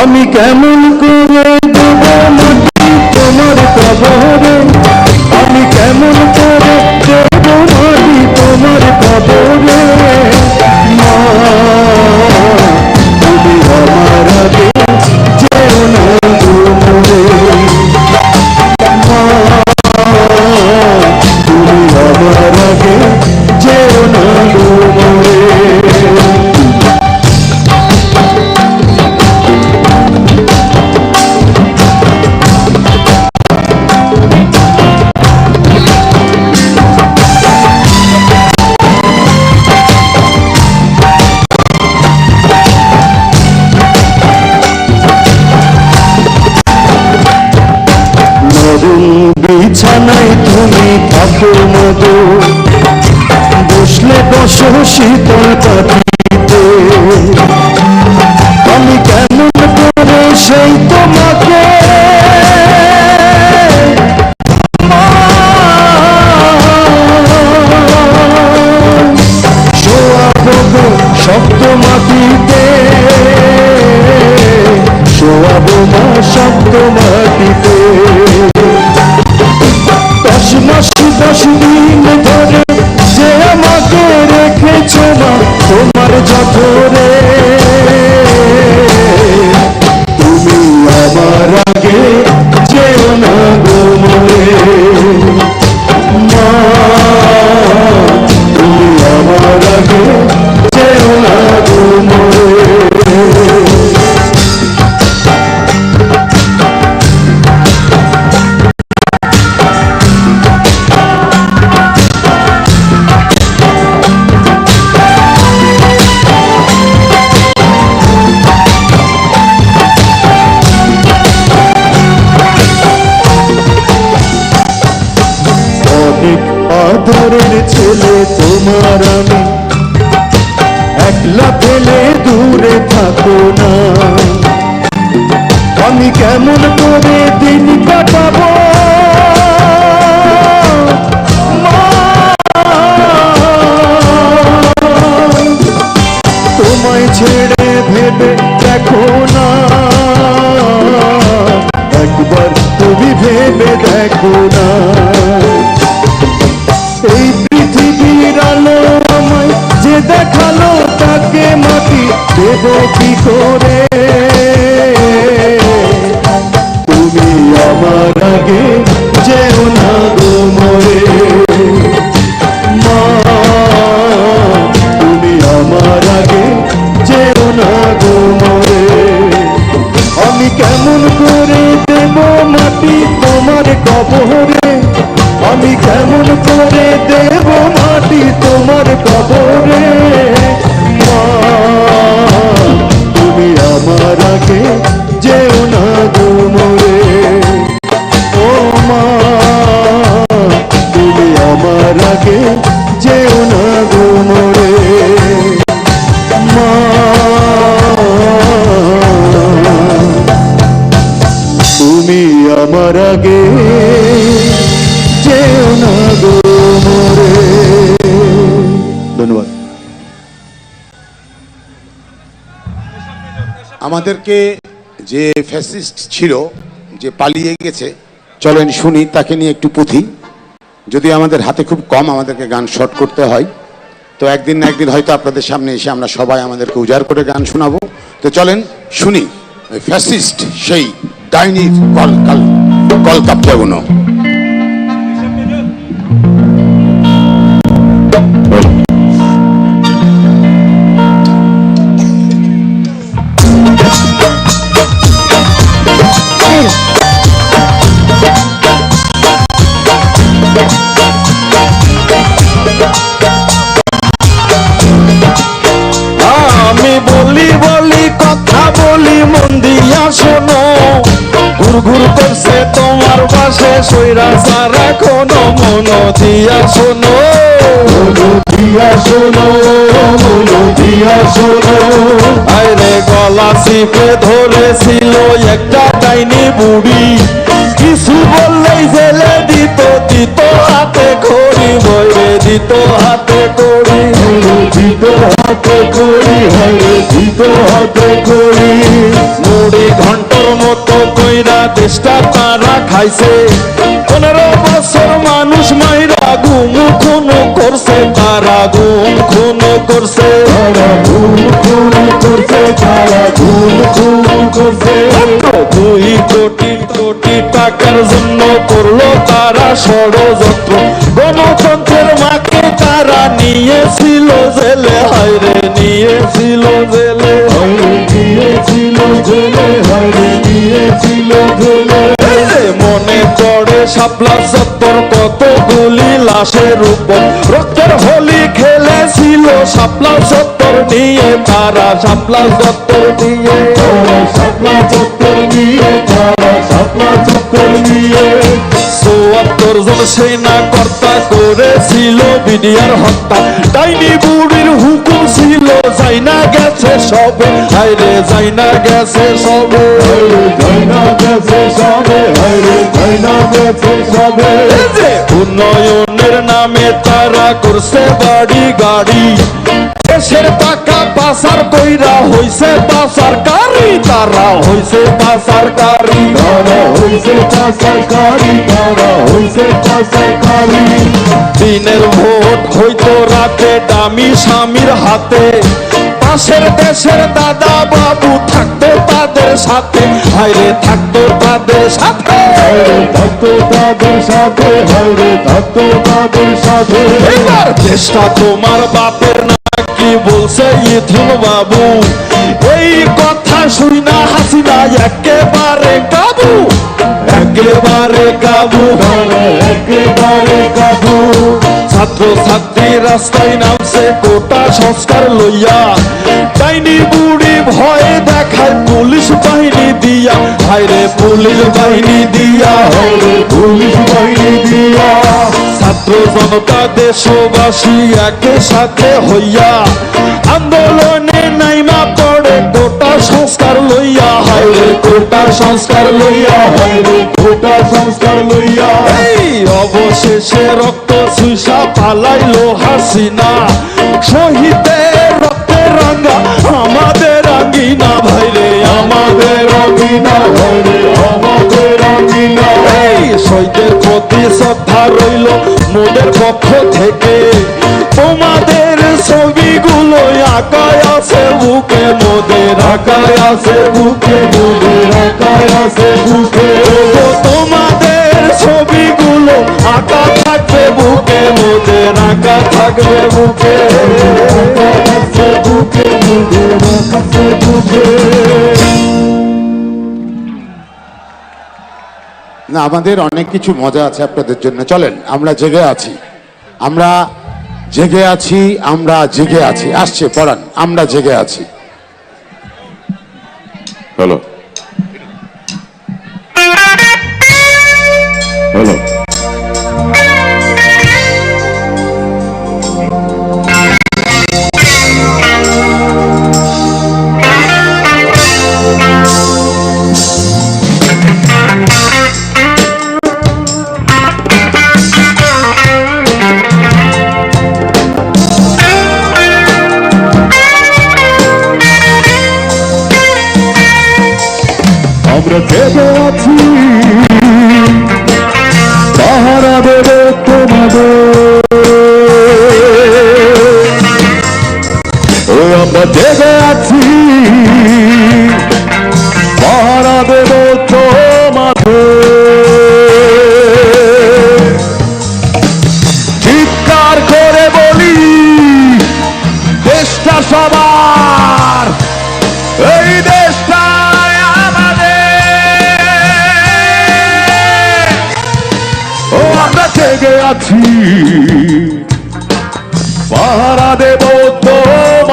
আমি কেমন বিছানায় তুমি থাকো মতো বসলে বসো শীতল পাখিতে। আমি কেমন করে সেই তোমাকে? শব্দ মাটিতে। শোয়াবো মা শব্দ মাটিতে। দশ দিন ধরে যে আমাকে রেখেছ না তোমার যথরে কেমন করে দিন কাটাবো? তোমায় ছেড়ে ভেবে দেখো না। একবার তুমি ভেবে দেখো না। এই পৃথিবীর আলো আমায় যে দেখাল তাকে মাটি দেব কি করে? আমি কেমন করে দেব মাটি তোমার কবরে? তুমি আমার আগে যেও না গো মোরে। ও মা, তুমি আমার আগে যেও না গো মোরে। মা, তুমি আমার আগে আমাদেরকে যে ফ্যাসিস্ট ছিল, যে পালিয়ে গেছে, চলেন শুনি, তাকে নিয়ে একটু পুঁথি। যদি আমাদের হাতে খুব কম আমাদেরকে গান শর্ট করতে হয়, তো একদিন না একদিন হয়তো আপনাদের সামনে এসে আমরা সবাই আমাদেরকে উজাড় করে গান শোনাবো। তো চলেন শুনি ফ্যাসিস্ট সেই ডাইনির কল কাল কল সৈরা সারা কোনো মন দিয়া শোনো। দিয়া শোনো দিয়া শোনো। আরে গলা চিপে ধরেছিল একটা ডাইনি বুড়ি। কিছু বললেই জেলে দিত দিত হাতে খড়ি বইরে দিত হাতে কড়ি দিত হাতে করি হরে দিত হাতে করি মুড়ি ঘণ্টার মতো কইরা দেশটা খাইছে। পনেরো বছর মানুষ মাইরা গুম খুন করছে তারা গুম খুন করছে? তারা দুই কোটি কোটি টাকার জন্য করল তারা ষড়যন্ত্র। গণতন্ত্রের মাকে তারা নিয়েছিল জেলে হায়রে নিয়েছিল। শাপলা চত্বর কতগুলি লাশের উপর? রক্তের হোলি খেলেছিল শাপলা চত্বর নিয়ে তারা শাপলা চত্বর নিয়ে। শাপলা চত্বর নিয়ে তারা শাপলা চত্বর নিয়ে। চুয়াত্তর জন সেনা কর্তা করেছিল বিডিআর হত্যা। ডাইনি বুড়ির যাই না গেছে সবে হাইরে যাই না সবে। সবে গেছে সবে। উন্নয়নের নামে তারা করছে বাড়ি গাড়ি। দেশের টাকা পাচার কইরা হইছে পাচার কারি তারা হইছে পাচার কারি তারা হইছে সরকারি তারা হইছে সরকারি দিনের ভোট হইতো রাতে দামি স্বামীর হাতে। পাশের দেশের দাদা বাবু থাকতো তাদের সাথে। হাইরে থাকতো তাদের সাথে। থাকতো তাদের সাথে হরে থাকতো তাদের সাথে। এবার দেশটা তোমার বাপের নাকি বলছে, ইথুন বাবু, এই কথা শুই না হাসিনা একেবারে কাবু একেবারে কাবু একেবারে কাবু। ছাত্র ছাত্রী রাস্তায় নামছে, কোটা সংস্কার লইয়া। ডাইনি বুড়ি ভয়ে দেখায়, পুলিশ বাহিনী দিয়া, হায়রে পুলিশ বাহিনী দিয়া পুলিশ বাহিনী দিয়া। ছাত্র জনতা দেশবাসী একে সাথে হইয়া আন্দোলনে নাইমা পড়ে কোটা সংস্কার লইয়া হায়রে কোটা সংস্কার লইয়া হরে গোটা সংস্কার লইয়া অবশেষে রক্ত সুইসা পালাইলো হাসিনা। শহীদের রক্তে রাঙ্গা আমাদের আঙ্গিনা ভাইরে আমাদের আমাদের অবিনা এই শহীদের প্রতি শ্রদ্ধা রইল মোদের পক্ষ থেকে। তোমাদের ছবিগুলো আঁকায় আছে বুকে, মোদের আঁকায় আছে বুকে বুকের আকায় আছে বুকে। তোমাদের ছবিগুলো আঁকা থাকবে বুকে, মোদের আঁকা থাকবে বুকে। বুকে বুকের আছে বুকে। না, আমাদের অনেক কিছু মজা আছে আপনাদের জন্য। চলেন, আমরা জেগে আছি। আমরা জেগে আছি, আমরা জেগে আছি। আসছে, পড়ান, আমরা জেগে আছি। হ্যালো। ও আমরা জেগে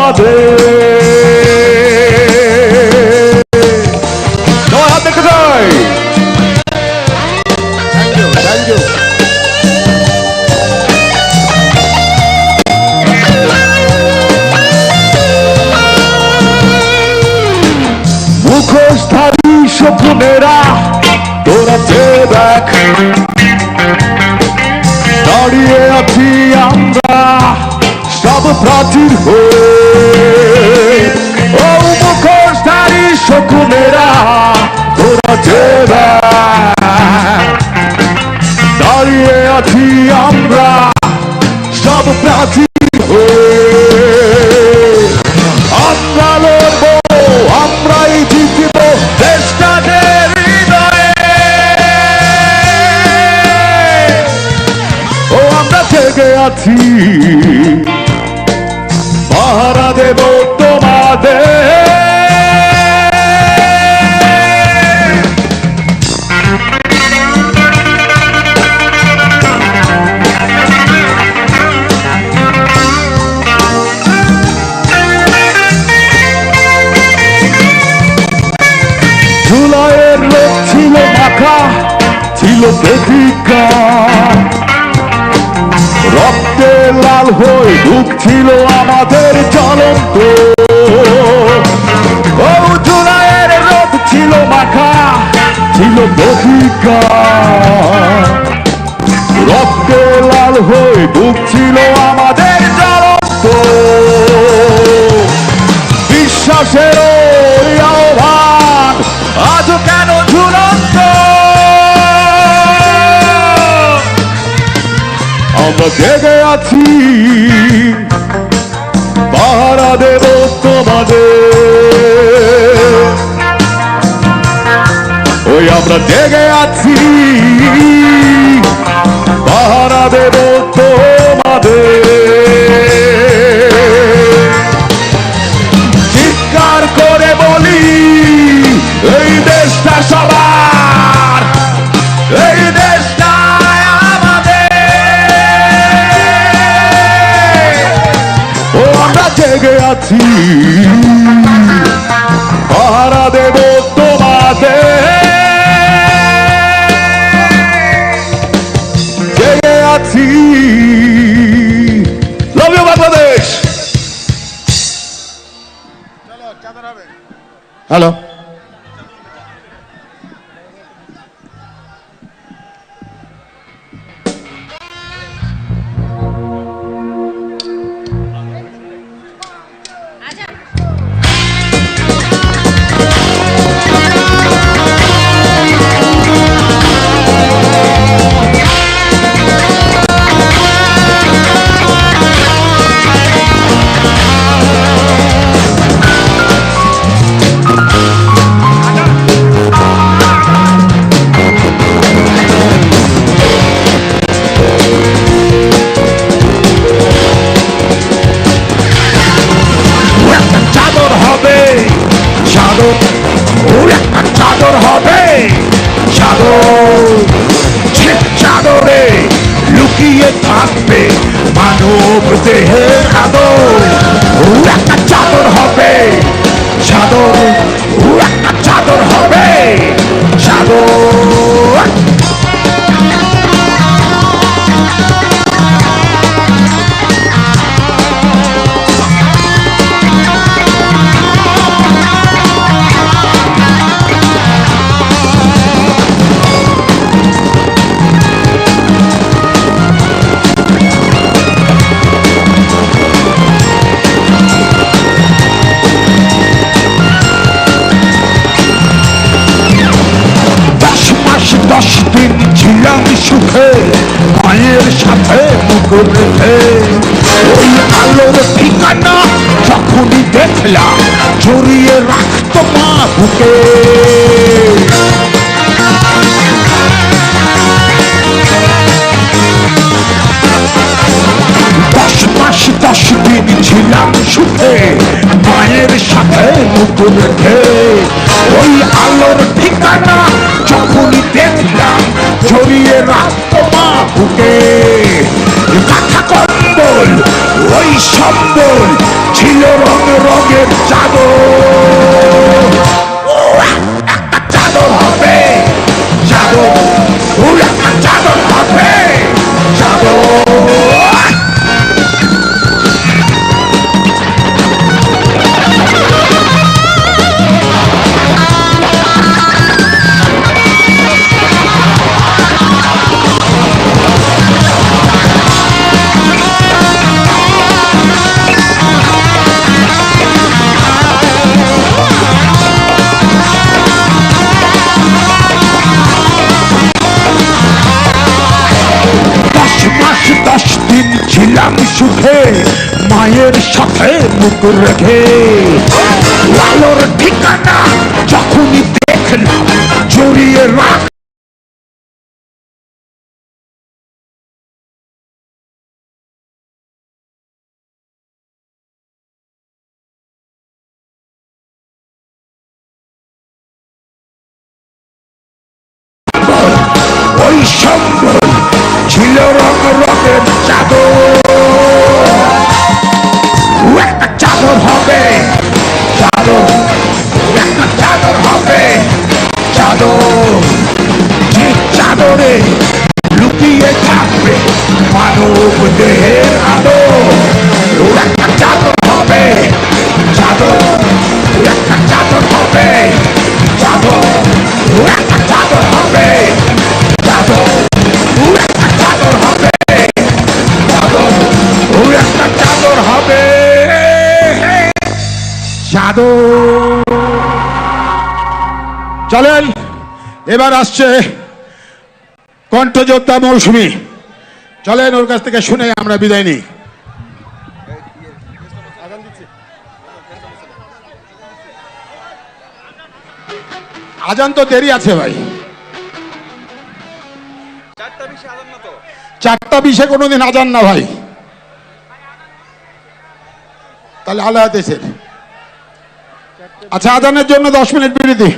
তোমাদের আছি। পাহারা দেব তোমাদের। জুলাইয়ের লোক ছিল মাখা ছিল লাল হয়ে ঢুকছিল আমাদের জ্বলন্ত ও জুলাইয়ের রোদ ছিল মাখা, ছিল প্রতিজ্ঞা রক্তে লাল হয়ে ঢুকছিল আমাদের জ্বলন্ত বিশ্বাসের আছি। পাহারা দেব তোমাদের। ওই আমরা জেগে আছি। পাহারা দেব তোমাদের। জড়িয়ে বুকে। দশ মাস, দশ দিন ছিলাম সুখে, মায়ের সাথে রেখে। ওই আলোর ঠিকানা যখনই দেখলাম, জড়িয়ে রাখতো মা বুকে। সম্বল ছিল রঙে রঙের চাদর মুখ রেখে। আলোর ঠিকানা যখনই দেখলাম জড়িয়ে রাখ চাদরে লুকিয়ে থাকবে মানব দেহের আলো একটা চাদর হবে, চাদর একটা চাদর হবে, চাদর একটা চাদর হবে, চাদর একটা চাদর হবে, চাদর একটা চাদর হবে। চাদর। চলেন, এবার আসছে কণ্ঠযোদ্ধা মৌসুমী। চলেন ওর কাছ থেকে শুনে আমরা বিদায় নিই। আজান তো দেরি আছে ভাই। চারটা বিশে কোনোদিন আজান না ভাই। তাহলে আল্লাহ আচ্ছা আজানের জন্য দশ মিনিট বিরতি।